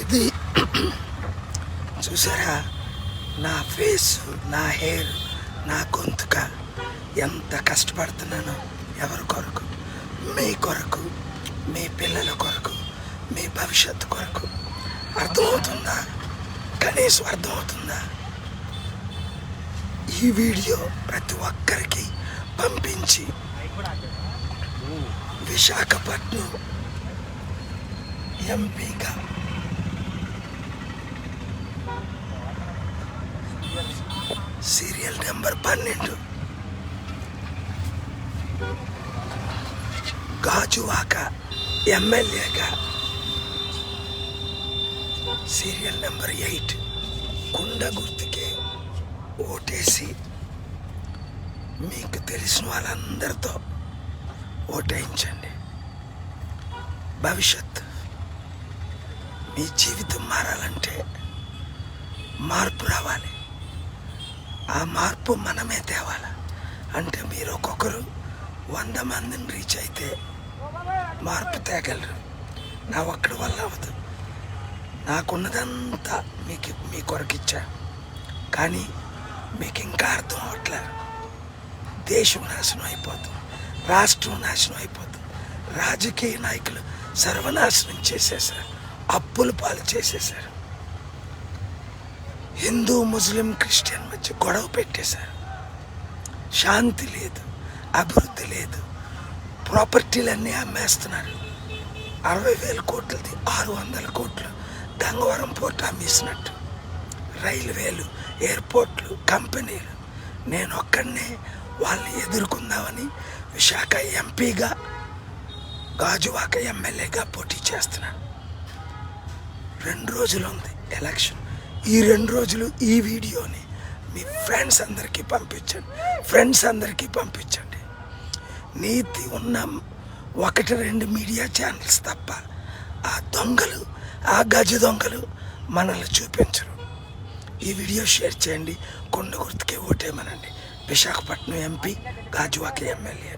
ఇది చూసారా? నా ఫేస్ నా హెయిర్ నా గొంతుక ఎంత కష్టపడుతున్నానో ఎవరి కొరకు? మీ కొరకు మీ పిల్లల కొరకు మీ భవిష్యత్తు కొరకు అర్థమవుతుందా? కనీసం అర్థమవుతుందా? ఈ వీడియో ప్రతి ఒక్కరికి పంపించి విశాఖపట్నం ఎంపీగా సీరియల్ నెంబర్ పన్నెండు. గాజువాక ఎమ్మెల్యేగా సీరియల్ నెంబర్ ఎయిట్ కుండ గుర్తుకే ఓటేసి మీకు తెలిసిన వాళ్ళందరితో ఓటేయించండి. భవిష్యత్. మీ జీవితం మారాలంటే మార్పు రావాలి. ఆ మార్పు మనమే తేవాలి. అంటే మీరు ఒక్కొక్కరు వంద మందిని రీచ్ అయితే మార్పు తేగలరు. నా ఒక్కడి వల్ల అవ్వదు. నాకున్నదంతా మీకు మీ కొరకు ఇచ్చా కానీ మీకు ఇంకా అర్థం అవట్లేదు దేశం నాశనం అయిపోతుంది రాష్ట్రం నాశనం అయిపోతుంది రాజకీయ నాయకులు సర్వనాశనం చేసేసారు అప్పుల పాలు చేసేశారు. హిందూ ముస్లిం క్రిస్టియన్ మధ్య గొడవ పెట్టేశారు. శాంతి లేదు అభివృద్ధి లేదు ప్రాపర్టీలన్నీ అమ్మేస్తున్నారు. అరవై వేల కోట్లది ఆరు వందల కోట్లు గంగవరం పోర్ట్ అమ్మేసినట్టు. రైల్వేలు ఎయిర్పోర్ట్లు కంపెనీలు నేను ఒక్కడనే వాళ్ళని ఎదుర్కొందామని విశాఖ ఎంపీగా గాజువాక ఎమ్మెల్యేగా పోటీ చేస్తున్నాను. రెండు రోజులు ఉంది ఎలక్షన్. ఈ రెండు రోజులు ఈ వీడియోని మీ ఫ్రెండ్స్ అందరికీ పంపించండి. ఫ్రెండ్స్ అందరికీ పంపించండి. నీతి ఉన్న ఒకటి రెండు మీడియా ఛానల్స్ తప్ప ఆ దొంగలు ఆ గజ దొంగలు మనల్ని చూపించరు. ఈ వీడియో షేర్ చేయండి. కొండ గుర్తుకే ఓటేమనండి విశాఖపట్నం ఎంపీ గాజువాకి ఎమ్మెల్యే.